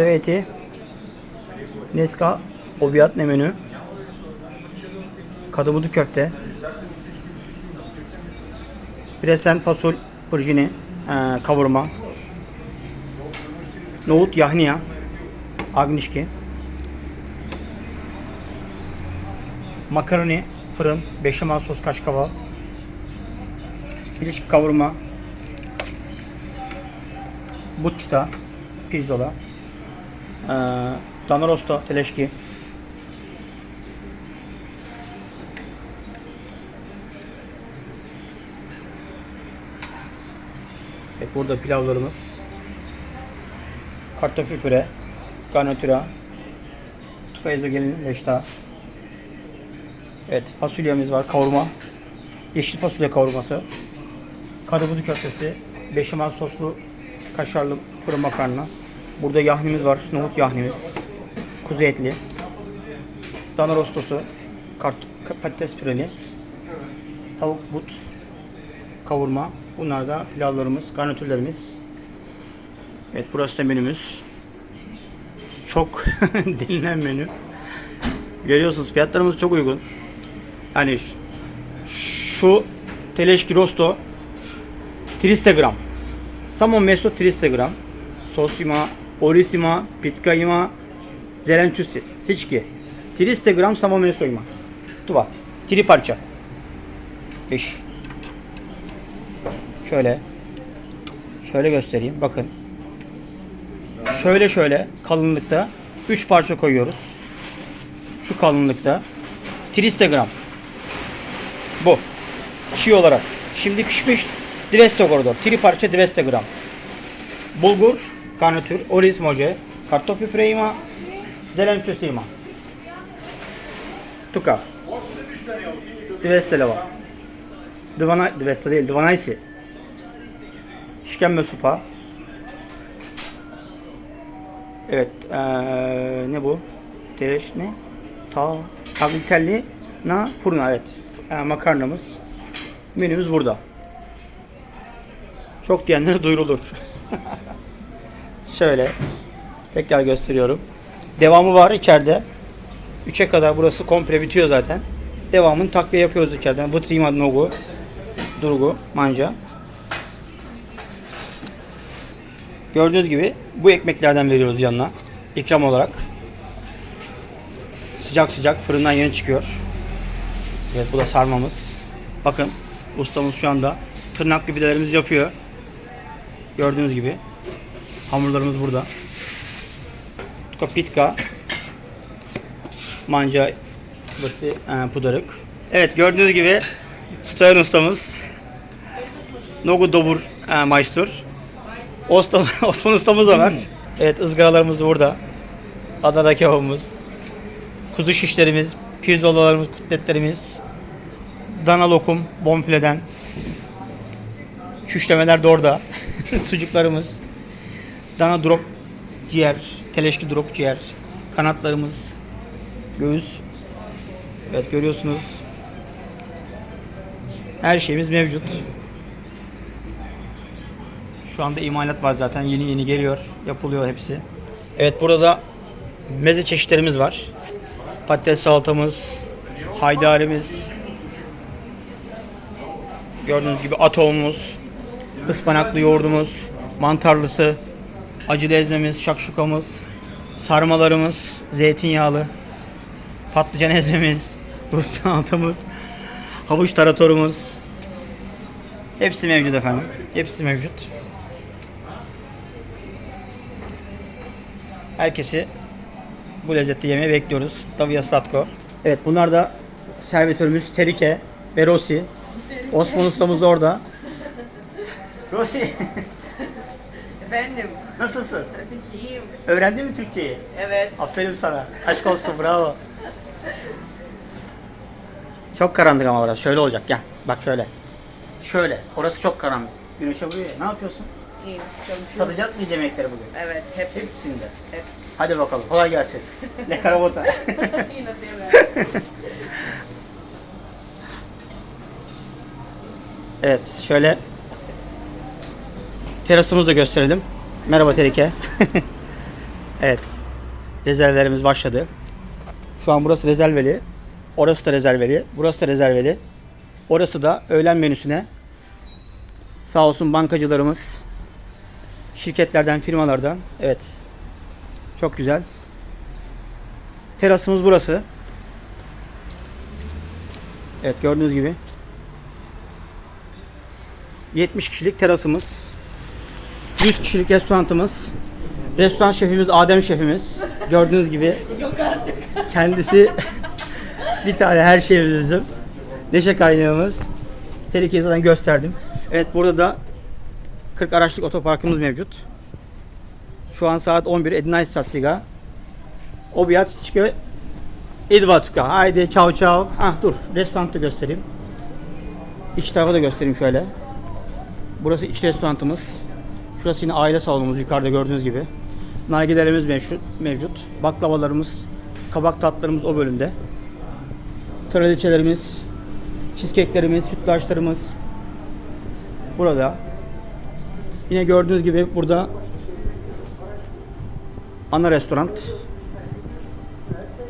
Preveti. Neska. Obiat ne menü? Kadıbudu köfte. Bresen fasol pırjini. ee, kavurma. Nohut yahniya. Agnişki. Makaroni, fırın, beşamel sos kaşkava. Piliç kavurma. Buçta, pirzola. Ee, dana rosto, teleşki. Evet burada pilavlarımız. Kartoffel püre, garnitüra, tukayıza gelin leşta. Evet fasulyemiz var kavurma. Yeşil fasulye kavurması. Karabudu köftesi. Beşamel soslu kaşarlı fırın makarna. Burada yahnimiz var. Nohut yahnimiz. Kuzu etli. Dana rostosu. Kart, patates püreli. Tavuk but. Kavurma. Bunlar da pilavlarımız, garnitürlerimiz. Evet burası da menümüz. Çok denilen menü. Görüyorsunuz fiyatlarımız çok uygun. Yani ş- şu teleşki rosto 300 gram. Samo meso 300 gram. Sos Orisima, Pitkaima, Zelençusi, Siçki. 300 gram samameye soyma. Tuva. Tiri parça. 5. Şöyle. Şöyle göstereyim. Bakın. Şöyle şöyle kalınlıkta 3 parça koyuyoruz. Şu kalınlıkta. 300 gram. Bu. Çiğ olarak. Şimdi pişmiş 200 koridor. Tiri parça 200 gram. Bulgur garnitür, oriz moje, kartoffel püre ima, zelenčusi ima. Tuka. 200 leva. Dvana, 200 değil, 12. İşkembe supa. Evet, eee, ne bu? Tereş ne? Ta, tagliatelle na fırına evet. Eee, makarnamız. Menümüz burada. Çok diyenlere duyurulur. Şöyle tekrar gösteriyorum. Devamı var içeride. 3'e kadar burası komple bitiyor zaten. Devamını takviye yapıyoruz içeriden. Vıtrima nogu, durgu, manca. Gördüğünüz gibi bu ekmeklerden veriyoruz yanına. ikram olarak. Sıcak sıcak fırından yeni çıkıyor. Evet bu da sarmamız. Bakın ustamız şu anda tırnaklı pidelerimizi yapıyor. Gördüğünüz gibi. Hamurlarımız burada. Tuka pitka. Manca bıhtı e, pudarık. Evet gördüğünüz gibi Stoyan ustamız. Nogu Dobur e, Maystur. Osman, Osman ustamız da var. Evet ızgaralarımız burada. Adana kebabımız. Kuzu şişlerimiz, pirzolalarımız, kutletlerimiz. Dana lokum, bonfileden. Küşlemeler de orada. Sucuklarımız. Dana drop ciğer, teleşki drop ciğer. Kanatlarımız. Göğüs. Evet görüyorsunuz. Her şeyimiz mevcut. Şu anda imalat var zaten. Yeni yeni geliyor. Yapılıyor hepsi. Evet burada meze çeşitlerimiz var. Patates salatamız, haydarimiz, gördüğünüz gibi atomumuz, ıspanaklı yoğurdumuz, mantarlısı, acılı ezmemiz, şakşukamız, sarmalarımız, zeytinyağlı, patlıcan ezmemiz, Rus salatamız, havuç taratorumuz. Hepsi mevcut efendim. Hepsi mevcut. Herkesi bu lezzetli yemeği bekliyoruz. Davia Satko. Evet bunlar da servetörümüz Terike ve Rossi. Osman ustamız da orada. Rossi Efendim, nasılsın? iyiyim. Öğrendin mi Türkçeyi? Evet. Aferin sana. Aşk olsun bravo. Çok karanlık ama orası. Şöyle olacak gel. Bak şöyle. Şöyle. Orası çok karanlık. Güneşe vuruyor ya. Ne yapıyorsun? İyiyim. Çalışıyorum. Tadacak mıyız yemekleri bugün? Evet, hepsi. Hepsinde. Hepsi. Hadi bakalım. Kolay gelsin. Ne karavota. Yine de evet. Şöyle terasımızı da gösterelim. Merhaba Terike. Evet. Rezervlerimiz başladı. Şu an burası rezerveli. Orası da rezerveli. Burası da rezerveli. Orası da öğlen menüsüne. Sağ olsun bankacılarımız. Şirketlerden, firmalardan. Evet. Çok güzel. Terasımız burası. Evet gördüğünüz gibi. 70 kişilik terasımız. 100 kişilik restoranımız. Restoran şefimiz Adem şefimiz. Gördüğünüz gibi Yok artık. kendisi bir tane her şeyimiz bizim. Neşe kaynağımız. Tehlikeyi zaten gösterdim. Evet burada da 40 araçlık otoparkımız mevcut. Şu an saat 11. Edinay Stasiga. Obiatska Idvatuka. Haydi çav çav. Ah dur. Restoranı da göstereyim. İç tarafa da göstereyim şöyle. Burası iç restoranımız. Şurası yine aile salonumuz yukarıda gördüğünüz gibi. Nargilelerimiz mevcut, mevcut. Baklavalarımız, kabak tatlarımız o bölümde. Traliçelerimiz, cheesecake'lerimiz, sütlaçlarımız burada. Yine gördüğünüz gibi burada ana restoran.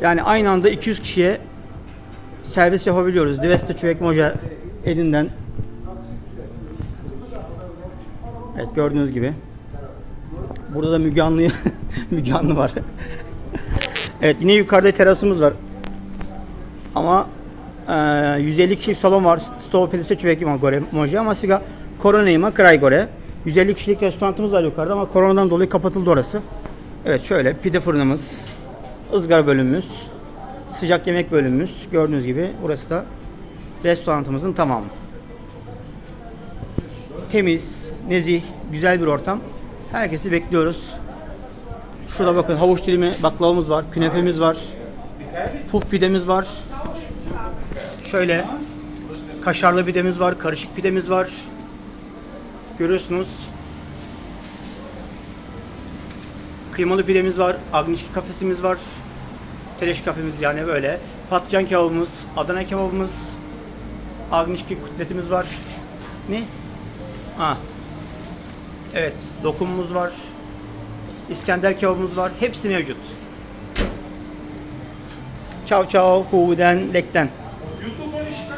Yani aynı anda 200 kişiye servis yapabiliyoruz. Diveste Çüvek Moja elinden. Evet gördüğünüz gibi. Burada da Müge Anlı, Müge Anlı var. evet yine yukarıda terasımız var. Ama e, 150 kişilik salon var. Sto Pelise Çüvek Gore Moja ama siga Koronayma Kray Gore. 150 kişilik restoranımız var yukarıda ama koronadan dolayı kapatıldı orası. Evet şöyle pide fırınımız, ızgara bölümümüz, sıcak yemek bölümümüz. Gördüğünüz gibi burası da restoranımızın tamamı. Temiz, nezih, güzel bir ortam. Herkesi bekliyoruz. Şurada bakın havuç dilimi baklavamız var, künefemiz var. Puf pidemiz var. Şöyle kaşarlı pidemiz var, karışık pidemiz var. Görüyorsunuz. Kıymalı pidemiz var, Agnişki kafesimiz var. Teleş kafemiz yani böyle. Patlıcan kebabımız, Adana kebabımız, Agnişki kutletimiz var. Ne? Ha. Evet, dokumumuz var. İskender kebabımız var. Hepsi mevcut. Çav çav huden lekten. YouTube'un işte